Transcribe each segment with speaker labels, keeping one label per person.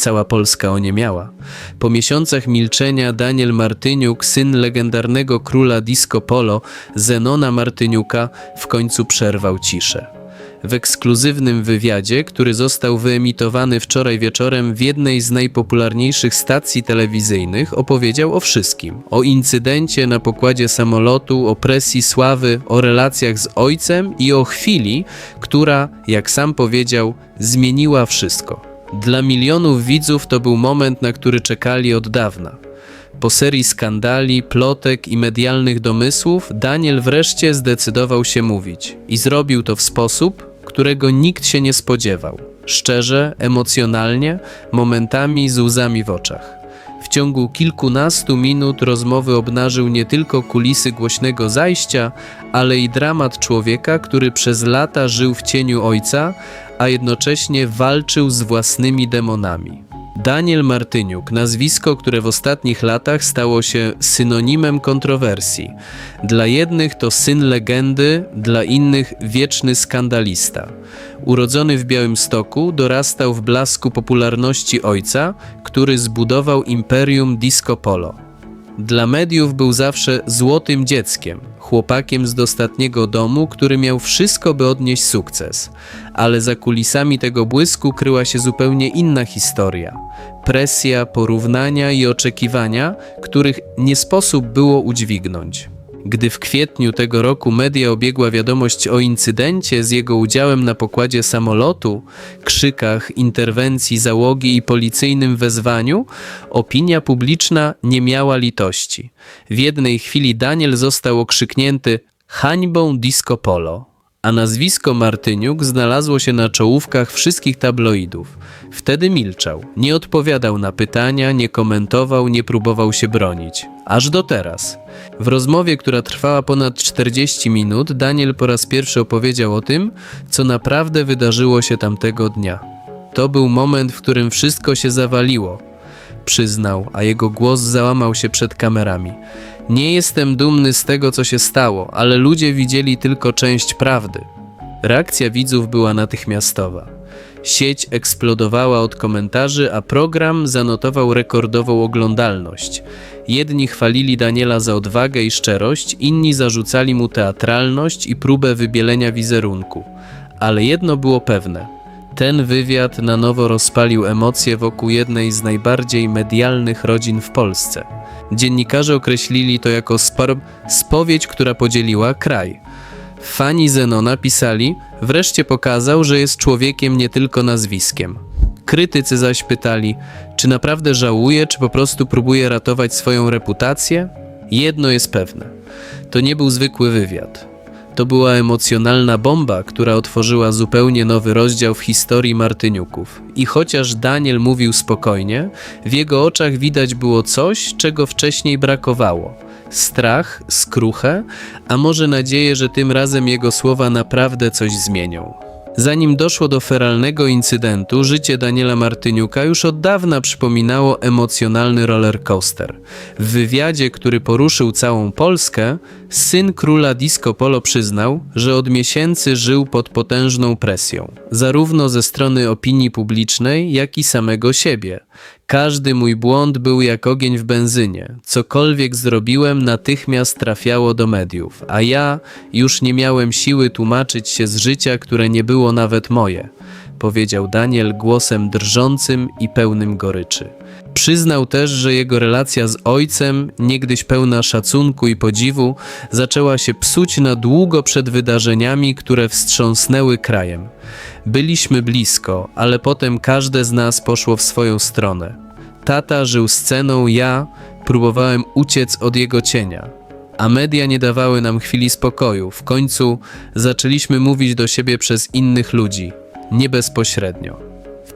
Speaker 1: Cała Polska oniemiała. Po miesiącach milczenia Daniel Martyniuk, syn legendarnego króla disco polo, Zenona Martyniuka, w końcu przerwał ciszę. W ekskluzywnym wywiadzie, który został wyemitowany wczoraj wieczorem w jednej z najpopularniejszych stacji telewizyjnych, opowiedział o wszystkim: o incydencie na pokładzie samolotu, o presji sławy, o relacjach z ojcem i o chwili, która, jak sam powiedział, zmieniła wszystko. Dla milionów widzów to był moment, na który czekali od dawna. Po serii skandali, plotek i medialnych domysłów, Daniel wreszcie zdecydował się mówić i zrobił to w sposób, którego nikt się nie spodziewał. Szczerze, emocjonalnie, momentami z łzami w oczach. W ciągu kilkunastu minut rozmowy obnażył nie tylko kulisy głośnego zajścia, ale i dramat człowieka, który przez lata żył w cieniu ojca, a jednocześnie walczył z własnymi demonami. Daniel Martyniuk, nazwisko, które w ostatnich latach stało się synonimem kontrowersji. Dla jednych to syn legendy, dla innych wieczny skandalista. Urodzony w Białymstoku, dorastał w blasku popularności ojca, który zbudował imperium disco polo. Dla mediów był zawsze złotym dzieckiem, chłopakiem z dostatniego domu, który miał wszystko, by odnieść sukces. Ale za kulisami tego błysku kryła się zupełnie inna historia. Presja, porównania i oczekiwania, których nie sposób było udźwignąć. Gdy w kwietniu tego roku media obiegła wiadomość o incydencie z jego udziałem na pokładzie samolotu, krzykach, interwencji załogi i policyjnym wezwaniu, opinia publiczna nie miała litości. W jednej chwili Daniel został okrzyknięty hańbą disco polo, a nazwisko Martyniuk znalazło się na czołówkach wszystkich tabloidów. Wtedy milczał, nie odpowiadał na pytania, nie komentował, nie próbował się bronić. Aż do teraz. W rozmowie, która trwała ponad 40 minut, Daniel po raz pierwszy opowiedział o tym, co naprawdę wydarzyło się tamtego dnia. To był moment, w którym wszystko się zawaliło. Przyznał, a jego głos załamał się przed kamerami. Nie jestem dumny z tego, co się stało, ale ludzie widzieli tylko część prawdy. Reakcja widzów była natychmiastowa. Sieć eksplodowała od komentarzy, a program zanotował rekordową oglądalność. Jedni chwalili Daniela za odwagę i szczerość, inni zarzucali mu teatralność i próbę wybielenia wizerunku. Ale jedno było pewne. Ten wywiad na nowo rozpalił emocje wokół jednej z najbardziej medialnych rodzin w Polsce. Dziennikarze określili to jako spowiedź, która podzieliła kraj. Fani Zenona pisali, wreszcie pokazał, że jest człowiekiem nie tylko nazwiskiem. Krytycy zaś pytali, czy naprawdę żałuje, czy po prostu próbuje ratować swoją reputację? Jedno jest pewne: to nie był zwykły wywiad. To była emocjonalna bomba, która otworzyła zupełnie nowy rozdział w historii Martyniuków. I chociaż Daniel mówił spokojnie, w jego oczach widać było coś, czego wcześniej brakowało. Strach, skruchę, a może nadzieję, że tym razem jego słowa naprawdę coś zmienią. Zanim doszło do feralnego incydentu, życie Daniela Martyniuka już od dawna przypominało emocjonalny rollercoaster. W wywiadzie, który poruszył całą Polskę, syn króla disco polo przyznał, że od miesięcy żył pod potężną presją, zarówno ze strony opinii publicznej, jak i samego siebie. Każdy mój błąd był jak ogień w benzynie. Cokolwiek zrobiłem, natychmiast trafiało do mediów, a ja już nie miałem siły tłumaczyć się z życia, które nie było nawet moje, powiedział Daniel głosem drżącym i pełnym goryczy. Przyznał też, że jego relacja z ojcem, niegdyś pełna szacunku i podziwu, zaczęła się psuć na długo przed wydarzeniami, które wstrząsnęły krajem. Byliśmy blisko, ale potem każde z nas poszło w swoją stronę. Tata żył sceną, ja próbowałem uciec od jego cienia. A media nie dawały nam chwili spokoju. W końcu zaczęliśmy mówić do siebie przez innych ludzi, nie bezpośrednio.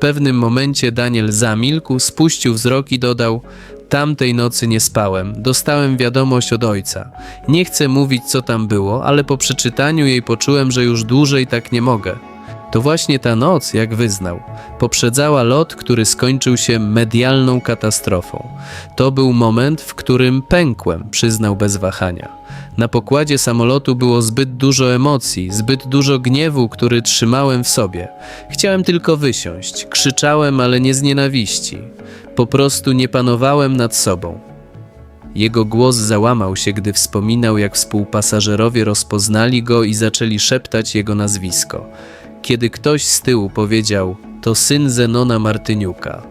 Speaker 1: Pewnym momencie Daniel zamilkł, spuścił wzrok i dodał: Tamtej nocy nie spałem. Dostałem wiadomość od ojca. Nie chcę mówić, co tam było, ale po przeczytaniu jej poczułem, że już dłużej tak nie mogę. To właśnie ta noc, jak wyznał, poprzedzała lot, który skończył się medialną katastrofą. To był moment, w którym pękłem, przyznał bez wahania. Na pokładzie samolotu było zbyt dużo emocji, zbyt dużo gniewu, który trzymałem w sobie. Chciałem tylko wysiąść, krzyczałem, ale nie z nienawiści. Po prostu nie panowałem nad sobą. Jego głos załamał się, gdy wspominał, jak współpasażerowie rozpoznali go i zaczęli szeptać jego nazwisko. Kiedy ktoś z tyłu powiedział: To syn Zenona Martyniuka.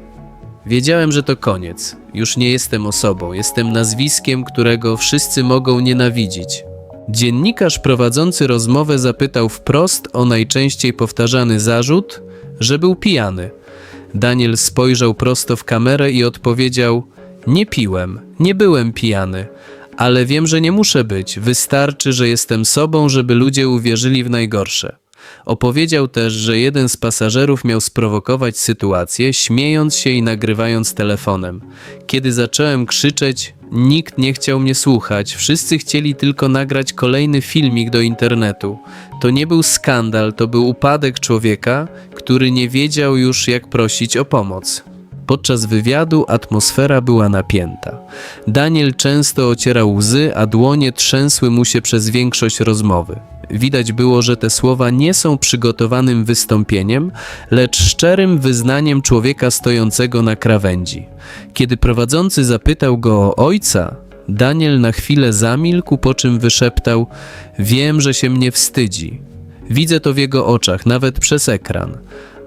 Speaker 1: Wiedziałem, że to koniec. Już nie jestem osobą, jestem nazwiskiem, którego wszyscy mogą nienawidzić. Dziennikarz prowadzący rozmowę zapytał wprost o najczęściej powtarzany zarzut, że był pijany. Daniel spojrzał prosto w kamerę i odpowiedział: Nie piłem, nie byłem pijany, ale wiem, że nie muszę być. Wystarczy, że jestem sobą, żeby ludzie uwierzyli w najgorsze. Opowiedział też, że jeden z pasażerów miał sprowokować sytuację, śmiejąc się i nagrywając telefonem. Kiedy zacząłem krzyczeć, nikt nie chciał mnie słuchać, wszyscy chcieli tylko nagrać kolejny filmik do internetu. To nie był skandal, to był upadek człowieka, który nie wiedział już, jak prosić o pomoc. Podczas wywiadu atmosfera była napięta. Daniel często ocierał łzy, a dłonie trzęsły mu się przez większość rozmowy. Widać było, że te słowa nie są przygotowanym wystąpieniem, lecz szczerym wyznaniem człowieka stojącego na krawędzi. Kiedy prowadzący zapytał go o ojca, Daniel na chwilę zamilkł, po czym wyszeptał: Wiem, że się mnie wstydzi. Widzę to w jego oczach, nawet przez ekran,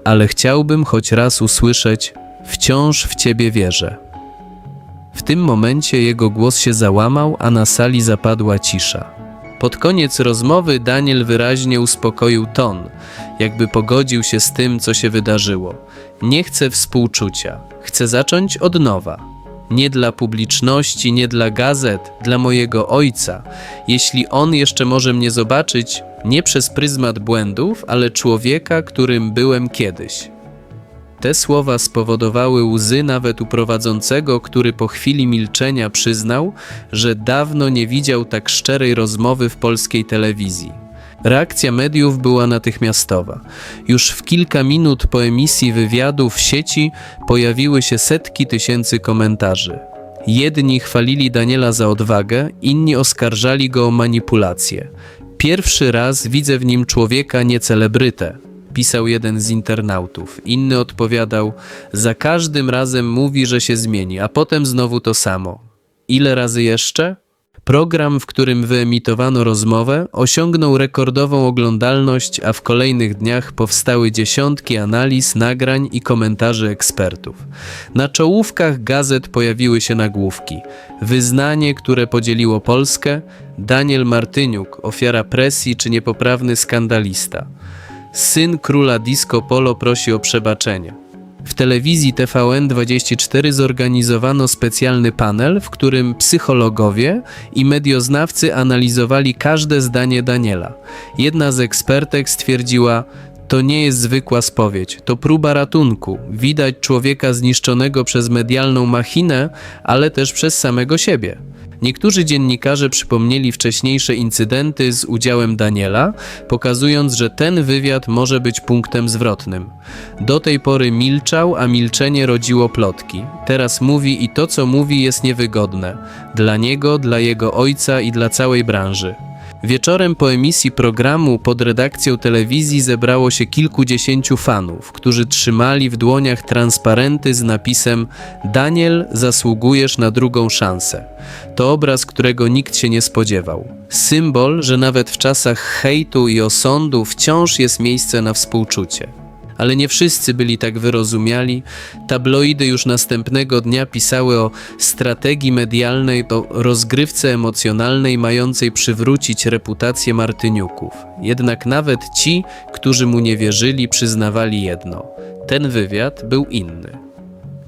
Speaker 1: ale chciałbym choć raz usłyszeć: Wciąż w ciebie wierzę. W tym momencie jego głos się załamał, a na sali zapadła cisza. Pod koniec rozmowy Daniel wyraźnie uspokoił ton, jakby pogodził się z tym, co się wydarzyło. Nie chcę współczucia, chcę zacząć od nowa. Nie dla publiczności, nie dla gazet, dla mojego ojca. Jeśli on jeszcze może mnie zobaczyć, nie przez pryzmat błędów, ale człowieka, którym byłem kiedyś. Te słowa spowodowały łzy nawet u prowadzącego, który po chwili milczenia przyznał, że dawno nie widział tak szczerej rozmowy w polskiej telewizji. Reakcja mediów była natychmiastowa. Już w kilka minut po emisji wywiadu w sieci pojawiły się setki tysięcy komentarzy. Jedni chwalili Daniela za odwagę, inni oskarżali go o manipulację. Pierwszy raz widzę w nim człowieka nie celebrytę, pisał jeden z internautów. Inny odpowiadał: Za każdym razem mówi, że się zmieni, a potem znowu to samo. Ile razy jeszcze? Program, w którym wyemitowano rozmowę, osiągnął rekordową oglądalność, a w kolejnych dniach powstały dziesiątki analiz, nagrań i komentarzy ekspertów. Na czołówkach gazet pojawiły się nagłówki: Wyznanie, które podzieliło Polskę, Daniel Martyniuk, ofiara presji czy niepoprawny skandalista. Syn króla disco polo prosi o przebaczenie. W telewizji TVN24 zorganizowano specjalny panel, w którym psychologowie i medioznawcy analizowali każde zdanie Daniela. Jedna z ekspertek stwierdziła: To nie jest zwykła spowiedź, to próba ratunku. Widać człowieka zniszczonego przez medialną machinę, ale też przez samego siebie. Niektórzy dziennikarze przypomnieli wcześniejsze incydenty z udziałem Daniela, pokazując, że ten wywiad może być punktem zwrotnym. Do tej pory milczał, a milczenie rodziło plotki. Teraz mówi i to, co mówi, jest niewygodne dla niego, dla jego ojca i dla całej branży. Wieczorem po emisji programu pod redakcją telewizji zebrało się kilkudziesięciu fanów, którzy trzymali w dłoniach transparenty z napisem Daniel, zasługujesz na drugą szansę. To obraz, którego nikt się nie spodziewał. Symbol, że nawet w czasach hejtu i osądu wciąż jest miejsce na współczucie. Ale nie wszyscy byli tak wyrozumiali. Tabloidy już następnego dnia pisały o strategii medialnej, o rozgrywce emocjonalnej mającej przywrócić reputację Martyniuków. Jednak nawet ci, którzy mu nie wierzyli, przyznawali jedno: ten wywiad był inny.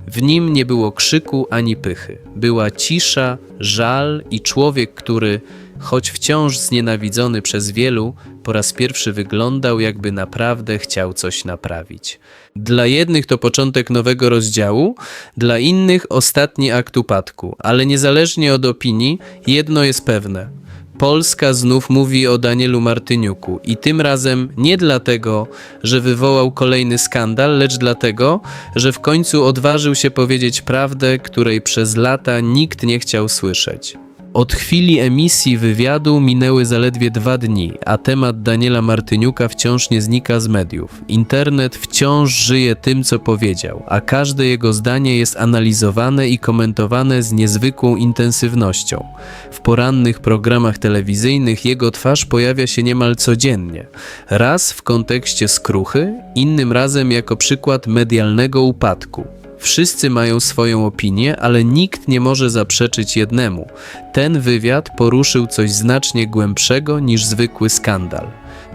Speaker 1: W nim nie było krzyku ani pychy. Była cisza, żal i człowiek, który, choć wciąż znienawidzony przez wielu, po raz pierwszy wyglądał, jakby naprawdę chciał coś naprawić. Dla jednych to początek nowego rozdziału, dla innych ostatni akt upadku, ale niezależnie od opinii, jedno jest pewne. Polska znów mówi o Danielu Martyniuku i tym razem nie dlatego, że wywołał kolejny skandal, lecz dlatego, że w końcu odważył się powiedzieć prawdę, której przez lata nikt nie chciał słyszeć. Od chwili emisji wywiadu minęły zaledwie dwa dni, a temat Daniela Martyniuka wciąż nie znika z mediów. Internet wciąż żyje tym, co powiedział, a każde jego zdanie jest analizowane i komentowane z niezwykłą intensywnością. W porannych programach telewizyjnych jego twarz pojawia się niemal codziennie. Raz w kontekście skruchy, innym razem jako przykład medialnego upadku. Wszyscy mają swoją opinię, ale nikt nie może zaprzeczyć jednemu. Ten wywiad poruszył coś znacznie głębszego niż zwykły skandal.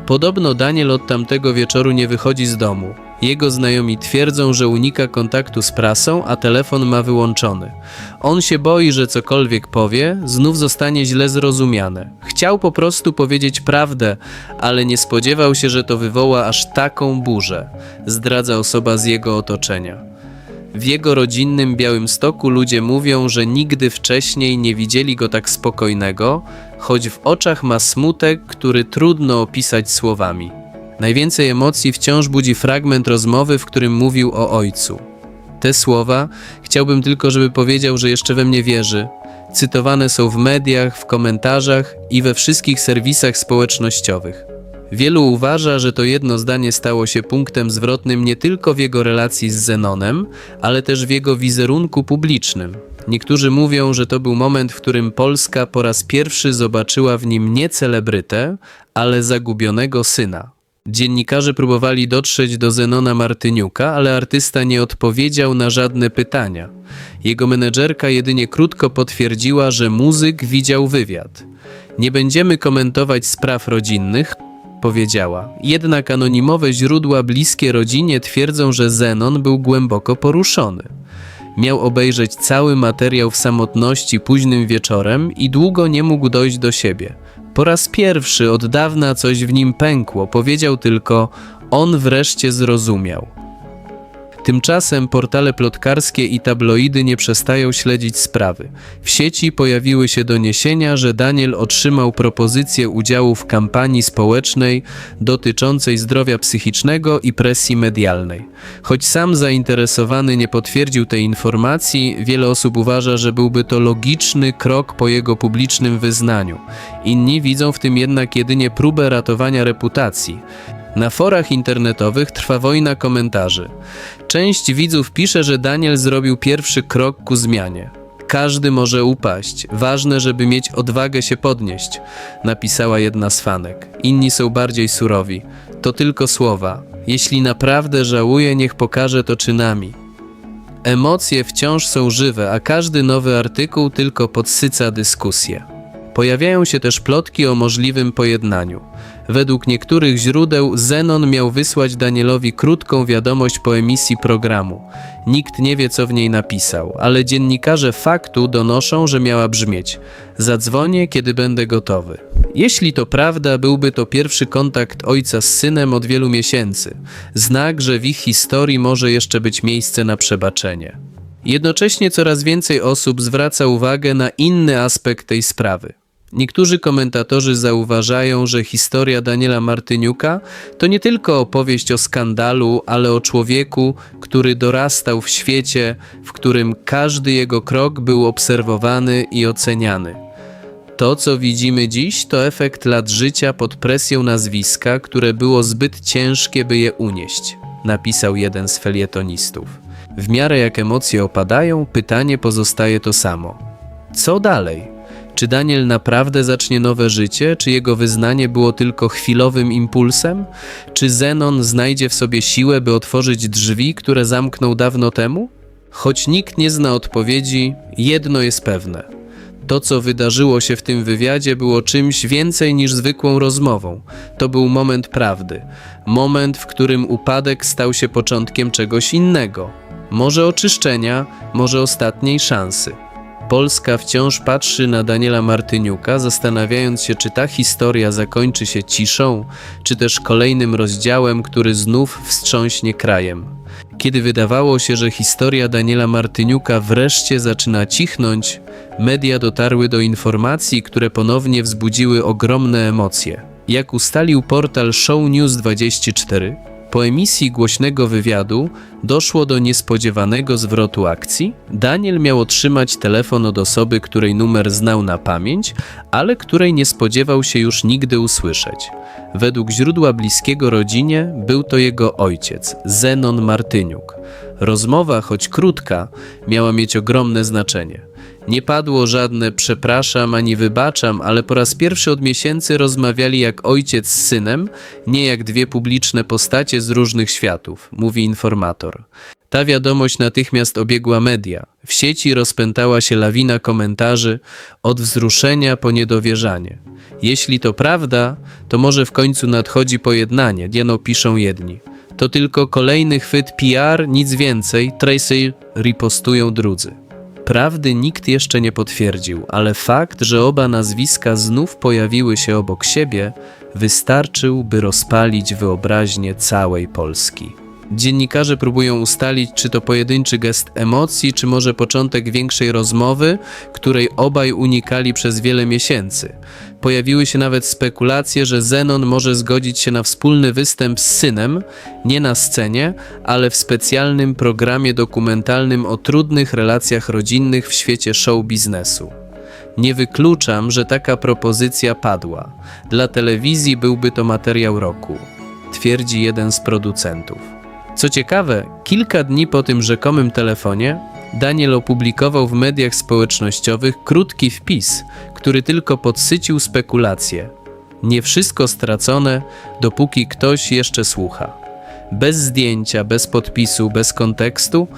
Speaker 1: Podobno Daniel od tamtego wieczoru nie wychodzi z domu. Jego znajomi twierdzą, że unika kontaktu z prasą, a telefon ma wyłączony. On się boi, że cokolwiek powie, znów zostanie źle zrozumiane. Chciał po prostu powiedzieć prawdę, ale nie spodziewał się, że to wywoła aż taką burzę, zdradza osoba z jego otoczenia. W jego rodzinnym Białymstoku ludzie mówią, że nigdy wcześniej nie widzieli go tak spokojnego, choć w oczach ma smutek, który trudno opisać słowami. Najwięcej emocji wciąż budzi fragment rozmowy, w którym mówił o ojcu. Te słowa chciałbym tylko, żeby powiedział, że jeszcze we mnie wierzy. Cytowane są w mediach, w komentarzach i we wszystkich serwisach społecznościowych. Wielu uważa, że to jedno zdanie stało się punktem zwrotnym nie tylko w jego relacji z Zenonem, ale też w jego wizerunku publicznym. Niektórzy mówią, że to był moment, w którym Polska po raz pierwszy zobaczyła w nim nie celebrytę, ale zagubionego syna. Dziennikarze próbowali dotrzeć do Zenona Martyniuka, ale artysta nie odpowiedział na żadne pytania. Jego menedżerka jedynie krótko potwierdziła, że muzyk widział wywiad. Nie będziemy komentować spraw rodzinnych, powiedziała. Jednak anonimowe źródła bliskie rodzinie twierdzą, że Zenon był głęboko poruszony. Miał obejrzeć cały materiał w samotności późnym wieczorem i długo nie mógł dojść do siebie. Po raz pierwszy od dawna coś w nim pękło, powiedział tylko: On wreszcie zrozumiał. Tymczasem portale plotkarskie i tabloidy nie przestają śledzić sprawy. W sieci pojawiły się doniesienia, że Daniel otrzymał propozycję udziału w kampanii społecznej dotyczącej zdrowia psychicznego i presji medialnej. Choć sam zainteresowany nie potwierdził tej informacji, wiele osób uważa, że byłby to logiczny krok po jego publicznym wyznaniu. Inni widzą w tym jednak jedynie próbę ratowania reputacji. Na forach internetowych trwa wojna komentarzy. Część widzów pisze, że Daniel zrobił pierwszy krok ku zmianie. Każdy może upaść, ważne, żeby mieć odwagę się podnieść, napisała jedna z fanek. Inni są bardziej surowi. To tylko słowa. Jeśli naprawdę żałuje, niech pokaże to czynami. Emocje wciąż są żywe, a każdy nowy artykuł tylko podsyca dyskusję. Pojawiają się też plotki o możliwym pojednaniu. Według niektórych źródeł Zenon miał wysłać Danielowi krótką wiadomość po emisji programu. Nikt nie wie, co w niej napisał, ale dziennikarze faktu donoszą, że miała brzmieć: Zadzwonię, kiedy będę gotowy. Jeśli to prawda, byłby to pierwszy kontakt ojca z synem od wielu miesięcy. Znak, że w ich historii może jeszcze być miejsce na przebaczenie. Jednocześnie coraz więcej osób zwraca uwagę na inny aspekt tej sprawy. Niektórzy komentatorzy zauważają, że historia Daniela Martyniuka to nie tylko opowieść o skandalu, ale o człowieku, który dorastał w świecie, w którym każdy jego krok był obserwowany i oceniany. To, co widzimy dziś, to efekt lat życia pod presją nazwiska, które było zbyt ciężkie, by je unieść, napisał jeden z felietonistów. W miarę jak emocje opadają, pytanie pozostaje to samo. Co dalej? Czy Daniel naprawdę zacznie nowe życie? Czy jego wyznanie było tylko chwilowym impulsem? Czy Zenon znajdzie w sobie siłę, by otworzyć drzwi, które zamknął dawno temu? Choć nikt nie zna odpowiedzi, jedno jest pewne. To, co wydarzyło się w tym wywiadzie, było czymś więcej niż zwykłą rozmową. To był moment prawdy. Moment, w którym upadek stał się początkiem czegoś innego. Może oczyszczenia, może ostatniej szansy. Polska wciąż patrzy na Daniela Martyniuka, zastanawiając się, czy ta historia zakończy się ciszą, czy też kolejnym rozdziałem, który znów wstrząśnie krajem. Kiedy wydawało się, że historia Daniela Martyniuka wreszcie zaczyna cichnąć, media dotarły do informacji, które ponownie wzbudziły ogromne emocje. Jak ustalił portal Show News 24, po emisji głośnego wywiadu doszło do niespodziewanego zwrotu akcji. Daniel miał otrzymać telefon od osoby, której numer znał na pamięć, ale której nie spodziewał się już nigdy usłyszeć. Według źródła bliskiego rodzinie był to jego ojciec, Zenon Martyniuk. Rozmowa, choć krótka, miała mieć ogromne znaczenie. Nie padło żadne przepraszam ani wybaczam, ale po raz pierwszy od miesięcy rozmawiali jak ojciec z synem, nie jak dwie publiczne postacie z różnych światów, mówi informator. Ta wiadomość natychmiast obiegła media. W sieci rozpętała się lawina komentarzy od wzruszenia po niedowierzanie. Jeśli to prawda, to może w końcu nadchodzi pojednanie, jeno piszą jedni. To tylko kolejny chwyt PR, nic więcej, Tracy ripostują drudzy. Prawdy nikt jeszcze nie potwierdził, ale fakt, że oba nazwiska znów pojawiły się obok siebie, wystarczył, by rozpalić wyobraźnię całej Polski. Dziennikarze próbują ustalić, czy to pojedynczy gest emocji, czy może początek większej rozmowy, której obaj unikali przez wiele miesięcy. Pojawiły się nawet spekulacje, że Zenon może zgodzić się na wspólny występ z synem, nie na scenie, ale w specjalnym programie dokumentalnym o trudnych relacjach rodzinnych w świecie show biznesu. Nie wykluczam, że taka propozycja padła. Dla telewizji byłby to materiał roku, twierdzi jeden z producentów. Co ciekawe, kilka dni po tym rzekomym telefonie, Daniel opublikował w mediach społecznościowych krótki wpis, który tylko podsycił spekulacje. Nie wszystko stracone, dopóki ktoś jeszcze słucha. Bez zdjęcia, bez podpisu, bez kontekstu,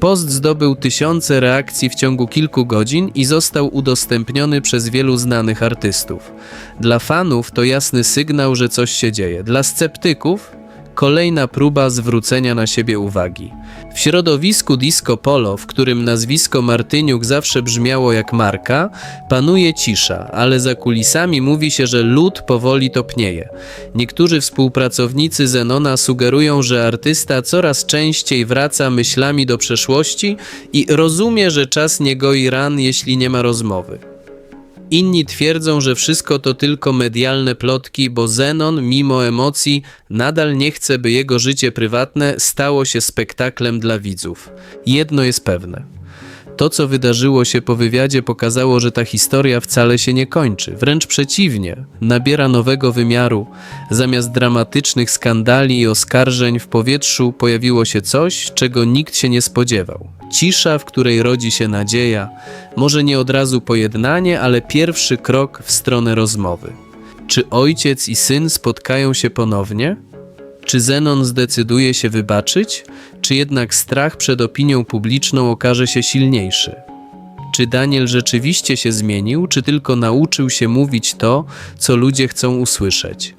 Speaker 1: post zdobył tysiące reakcji w ciągu kilku godzin i został udostępniony przez wielu znanych artystów. Dla fanów to jasny sygnał, że coś się dzieje. Dla sceptyków kolejna próba zwrócenia na siebie uwagi. W środowisku disco polo, w którym nazwisko Martyniuk zawsze brzmiało jak marka, panuje cisza, ale za kulisami mówi się, że lód powoli topnieje. Niektórzy współpracownicy Zenona sugerują, że artysta coraz częściej wraca myślami do przeszłości i rozumie, że czas nie goi ran, jeśli nie ma rozmowy. Inni twierdzą, że wszystko to tylko medialne plotki, bo Zenon, mimo emocji, nadal nie chce, by jego życie prywatne stało się spektaklem dla widzów. Jedno jest pewne. To, co wydarzyło się po wywiadzie, pokazało, że ta historia wcale się nie kończy. Wręcz przeciwnie, nabiera nowego wymiaru. Zamiast dramatycznych skandali i oskarżeń w powietrzu pojawiło się coś, czego nikt się nie spodziewał. Cisza, w której rodzi się nadzieja, może nie od razu pojednanie, ale pierwszy krok w stronę rozmowy. Czy ojciec i syn spotkają się ponownie? Czy Zenon zdecyduje się wybaczyć, czy jednak strach przed opinią publiczną okaże się silniejszy? Czy Daniel rzeczywiście się zmienił, czy tylko nauczył się mówić to, co ludzie chcą usłyszeć?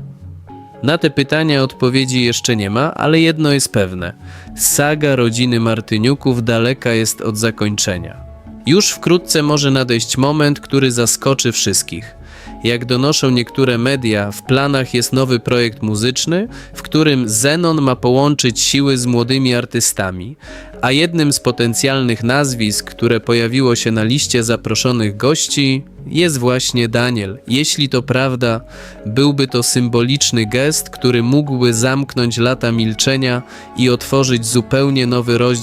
Speaker 1: Na te pytania odpowiedzi jeszcze nie ma, ale jedno jest pewne: saga rodziny Martyniuków daleka jest od zakończenia. Już wkrótce może nadejść moment, który zaskoczy wszystkich. Jak donoszą niektóre media, w planach jest nowy projekt muzyczny, w którym Zenon ma połączyć siły z młodymi artystami, a jednym z potencjalnych nazwisk, które pojawiło się na liście zaproszonych gości, jest właśnie Daniel. Jeśli to prawda, byłby to symboliczny gest, który mógłby zamknąć lata milczenia i otworzyć zupełnie nowy rozdział.